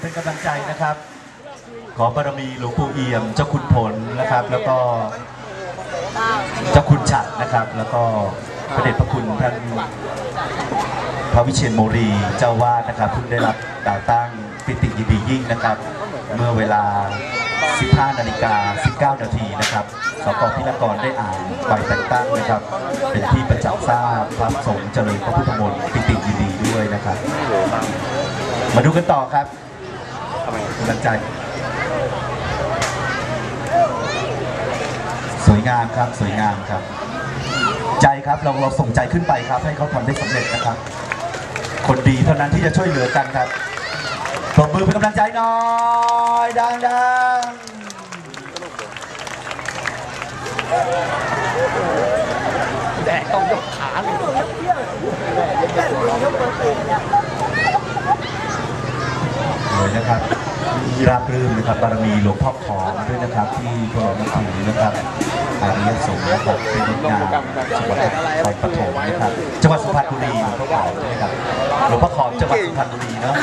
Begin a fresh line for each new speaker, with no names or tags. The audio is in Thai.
เป็นกำลังใจนะครับ ขอบารมีหลวงปู่เอี่ยม เจ้าคุณผลนะครับ แล้วก็เจ้าคุณฉัดนะครับ แล้วก็พระเดชพระคุณท่านพระวิเชียรโมรีเจ้าวาดนะครับเพิ่งได้รับต่งตั้งปิติยินดียิ่งนะครับ เมื่อเวลา 15 นาฬิกา 19 นาทีนะครับสกพินกรได้อ่านใบแต่งตั้งนะครับ เป็นที่ประจักษ์ทราบพระสงฆ์เจริญพระพุทธมนต์ปิติยินดีด้วยนะครับ มาดูกันต่อครับ กำลังใจ สวยงามครับสวยงามครับ ใจครับเราเราส่งใจขึ้นไปครับ ให้เขาทำได้สำเร็จนะครับ คนดีเท่านั้นที่จะช่วยเหลือกันครับปรบมือเป็นกำลังใจหน่อยดังๆ
แดกต้องยกขาเลย
เลยนะครับ ราบรื่นนะครับบารมีหลวงพ่อขอมด้วยนะครับ ที่พวกเรานับถือนะครับอาริยสงฆ์นะครับเป็นงดงานจังหวัดนครปฐมนะครับจังหวัดสุพรรณบุรีหลวงพ่อขอมนะครับหลวงพ่อขอมจังหวัดสุพรรณบุรีเนาะ